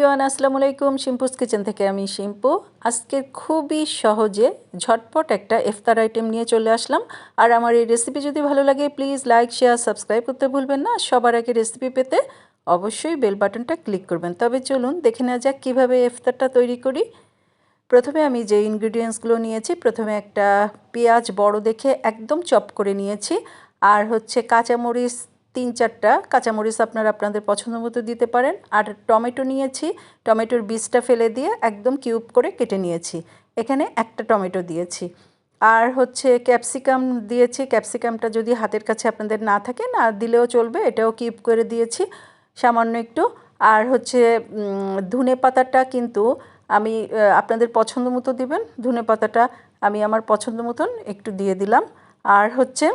Everyone, আসসালামু আলাইকুম। শিম্পুস kitchen থেকে আমি শিম্পু। আজকে খুবই সহজে ঝটপট একটা ইফতার আইটেম নিয়ে চলে আসলাম। আর আমার এই রেসিপি যদি ভালো লাগে প্লিজ লাইক শেয়ার সাবস্ক্রাইব করতে ভুলবেন না। সবার আগে রেসিপি পেতে অবশ্যই বেল বাটনটা ক্লিক করবেন। তবে চলুন দেখে নেওয়া যাক কীভাবে ইফতারটা তৈরি করি। প্রথমে আমি যে ইনগ্রিডিয়েন্টসগুলো নিয়েছি, প্রথমে একটা পেঁয়াজ বড় দেখে একদম চপ করে নিয়েছি। আর হচ্ছে কাঁচামরিচ তিন চারটা কাঁচামরিচ আপনারা আপনাদের পছন্দ মতো দিতে পারেন। আর টমেটো নিয়েছি, টমেটোর বীজটা ফেলে দিয়ে একদম কিউব করে কেটে নিয়েছি। এখানে একটা টমেটো দিয়েছি। আর হচ্ছে ক্যাপসিকাম দিয়েছি। ক্যাপসিকামটা যদি হাতের কাছে আপনাদের না থাকে, না দিলেও চলবে, এটাও কিউব করে দিয়েছি সামান্য একটু। আর হচ্ছে ধনে পাতাটা কিন্তু আমি আপনাদের পছন্দ মতো দিবেন। ধনে পাতাটা আমি আমার পছন্দ মতন একটু দিয়ে দিলাম। আর হচ্ছে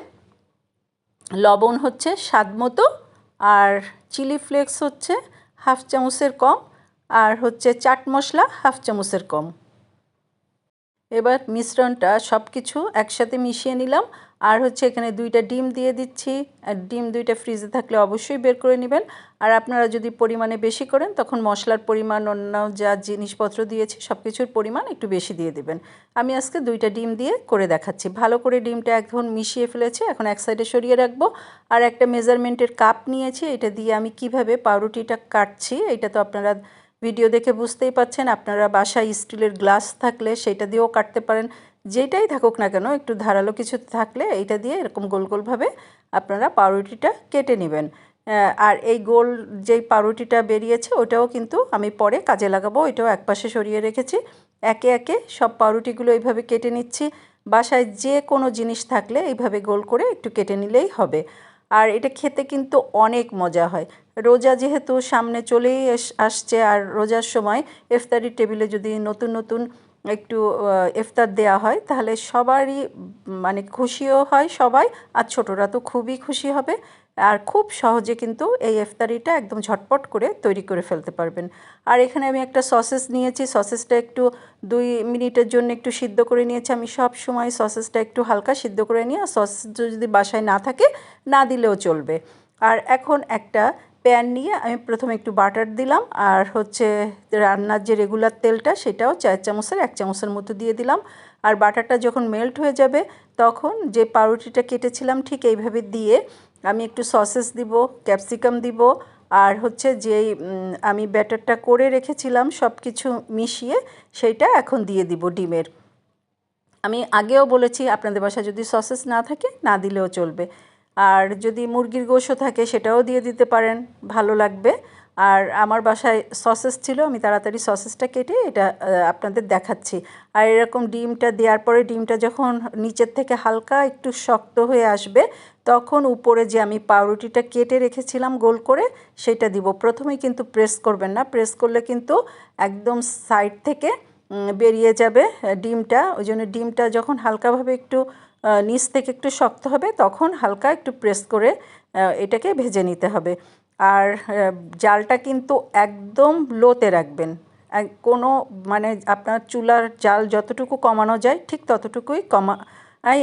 লবণ হচ্ছে স্বাদ মতো আর চিলি ফ্লেক্স হচ্ছে হাফ চামচের কম আর হচ্ছে চাট মশলা হাফ চামচের কম। এবার মিশ্রণটা সব কিছু একসাথে মিশিয়ে নিলাম। আর হচ্ছে এখানে দুইটা ডিম দিয়ে দিচ্ছি। আর ডিম দুইটা ফ্রিজে থাকলে অবশ্যই বের করে নেবেন। আর আপনারা যদি পরিমাণে বেশি করেন, তখন মশলার পরিমাণ অন্য যা জিনিসপত্র দিয়েছি সব কিছুর পরিমাণ একটু বেশি দিয়ে দেবেন। আমি আজকে দুইটা ডিম দিয়ে করে দেখাচ্ছি। ভালো করে ডিমটা এখন মিশিয়ে ফেলেছি। এখন এক সাইডে সরিয়ে রাখব। আর একটা মেজারমেন্টের কাপ নিয়েছি। এটা দিয়ে আমি কীভাবে পাউরুটিটা কাটছি, এটা তো আপনারা ভিডিও দেখে বুঝতেই পাচ্ছেন। আপনারা বাসায় স্টিলের গ্লাস থাকলে সেটা দিয়েও কাটতে পারেন। যেটাই থাকুক না কেন, একটু ধারালো কিছু থাকলে এইটা দিয়ে এরকম গোল গোলভাবে আপনারা পাউরুটিটা কেটে নেবেন। আর এই গোল যেই পাউরুটিটা বেরিয়েছে ওটাও কিন্তু আমি পরে কাজে লাগাবো, ওইটাও একপাশে সরিয়ে রেখেছি। একে একে সব পাউরুটিগুলো এইভাবে কেটে নিচ্ছি। বাসায় যে কোনো জিনিস থাকলে এইভাবে গোল করে একটু কেটে নিলেই হবে। আর এটা খেতে কিন্তু অনেক মজা হয়। রোজা যেহেতু সামনে চলেই আসছে, আর রোজার সময় ইফতারি টেবিলে যদি নতুন নতুন একটু ইফতার দেওয়া হয়, তাহলে সবারই মানে খুশিও হয় সবাই, আর ছোটরা তো খুবই খুশি হবে, আর খুব সহজে কিন্তু এই ইফতারিটা একদম ঝটপট করে তৈরি করে ফেলতে পারবেন। আর এখানে আমি একটা সসেস নিয়েছি, সসেসটা একটু দুই মিনিটের জন্য একটু সিদ্ধ করে নিয়েছি, আমি সব সময় সসেসটা একটু হালকা সিদ্ধ করে নিয়ে আর সসেস যদি বাসায় না থাকে, না দিলেও চলবে। আর এখন একটা প্যান নিয়ে আমি প্রথমে একটু বাটার দিলাম আর হচ্ছে রান্নার যে রেগুলার তেলটা সেটাও চার চামচের এক চামচের মতো দিয়ে দিলাম। আর বাটারটা যখন মেল্ট হয়ে যাবে তখন যে পাউরুটিটা কেটেছিলাম ঠিক এইভাবে দিয়ে আমি একটু সসেস দিব ক্যাপসিকাম দিব আর হচ্ছে যেই আমি ব্যাটারটা করে রেখেছিলাম সব কিছু মিশিয়ে সেইটা এখন দিয়ে দিব ডিমের। আমি আগেও বলেছি আপনাদের বাসায় যদি সসেস না থাকে না দিলেও চলবে। আর যদি মুরগির গোশও থাকে সেটাও দিয়ে দিতে পারেন, ভালো লাগবে। আর আমার বাসায় সসেস ছিল, আমি তাড়াতাড়ি সসেসটা কেটে এটা আপনাদের দেখাচ্ছি। আর এরকম ডিমটা দেওয়ার পরে ডিমটা যখন নিচের থেকে হালকা একটু শক্ত হয়ে আসবে, তখন উপরে যে আমি পাউরুটিটা কেটে রেখেছিলাম গোল করে, সেটা দিব। প্রথমেই কিন্তু প্রেস করবেন না, প্রেস করলে কিন্তু একদম সাইড থেকে বেরিয়ে যাবে ডিমটা। ওই জন্য ডিমটা যখন হালকাভাবে একটু নিচ থেকে একটু শক্ত হবে, তখন হালকা একটু প্রেস করে এটাকে ভেজে নিতে হবে। আর জালটা কিন্তু একদম লোতে রাখবেন। কোনো মানে আপনার চুলার জাল যতটুকু কমানো যায়, ঠিক ততটুকুই কমা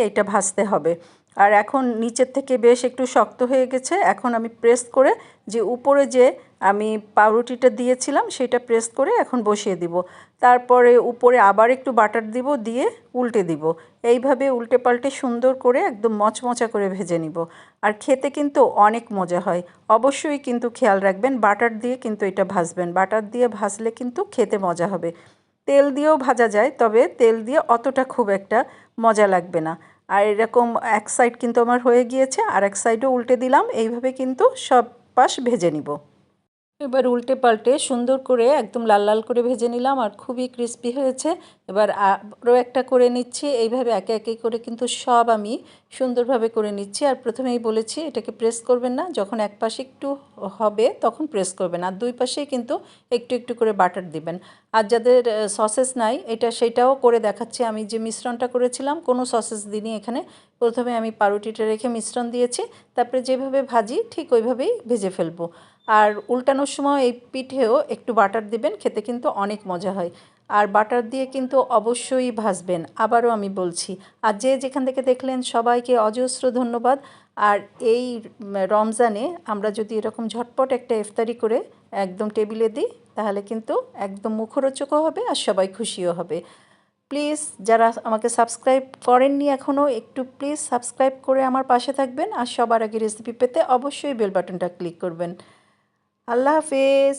এটা ভাজতে হবে। আর এখন নিচের থেকে বেশ একটু শক্ত হয়ে গেছে। এখন আমি প্রেস করে যে উপরে যে আমি পাউরুটিটা দিয়েছিলাম, সেটা প্রেস করে এখন বসিয়ে দিব। তারপরে উপরে আবার একটু বাটার দিব, দিয়ে উল্টে দিব। এইভাবে উল্টে পাল্টে সুন্দর করে একদম মচমচা করে ভেজে নিব। আর খেতে কিন্তু অনেক মজা হয়। অবশ্যই কিন্তু খেয়াল রাখবেন বাটার দিয়ে কিন্তু এটা ভাজবেন। বাটার দিয়ে ভাজলে কিন্তু খেতে মজা হবে। তেল দিয়েও ভাজা যায়, তবে তেল দিয়ে অতটা খুব একটা মজা লাগবে না। আর এরকম এক সাইড কিন্তু আমার হয়ে গিয়েছে আর এক সাইডও উল্টে দিলাম। এইভাবে কিন্তু সব পাশ ভেজে নিব। এবার উল্টে পাল্টে সুন্দর করে একদম লাল লাল করে ভেজে নিলাম আর খুবই ক্রিস্পি হয়েছে। এবার আরও একটা করে নিচ্ছি। এইভাবে একে একে করে কিন্তু সব আমি সুন্দরভাবে করে নিচ্ছি। আর প্রথমেই বলেছি, এটাকে প্রেস করবেন না। যখন এক পাশে একটু হবে, তখন প্রেস করবেন। আর দুই পাশেই কিন্তু একটু একটু করে বাটার দিবেন। আর যাদের সসেস নাই, এটা সেটাও করে দেখাচ্ছি। আমি যে মিশ্রণটা করেছিলাম, কোনো সসেস দিনই এখানে। প্রথমে আমি পাউরুটিটা রেখে মিশ্রণ দিয়েছি। তারপরে যেভাবে ভাজি, ঠিক ওইভাবেই ভেজে ফেলব। আর উল্টানোর সময় এই পিঠেও একটু বাটার দিবেন, খেতে কিন্তু অনেক মজা হয়। আর বাটার দিয়ে কিন্তু অবশ্যই ভাজবেন, আবারও আমি বলছি। আর যে যেখান থেকে দেখলেন, সবাইকে অজস্র ধন্যবাদ। আর এই রমজানে আমরা যদি এরকম ঝটপট একটা ইফতারি করে একদম টেবিলে দিই, তাহলে কিন্তু একদম মুখরোচকও হবে আর সবাই খুশিও হবে। প্লিজ, যারা আমাকে সাবস্ক্রাইব করেননি এখনও, একটু প্লিজ সাবস্ক্রাইব করে আমার পাশে থাকবেন আর সবার আগে রেসিপি পেতে অবশ্যই বেল বাটনটা ক্লিক করবেন। আল্লাহ হাফেজ।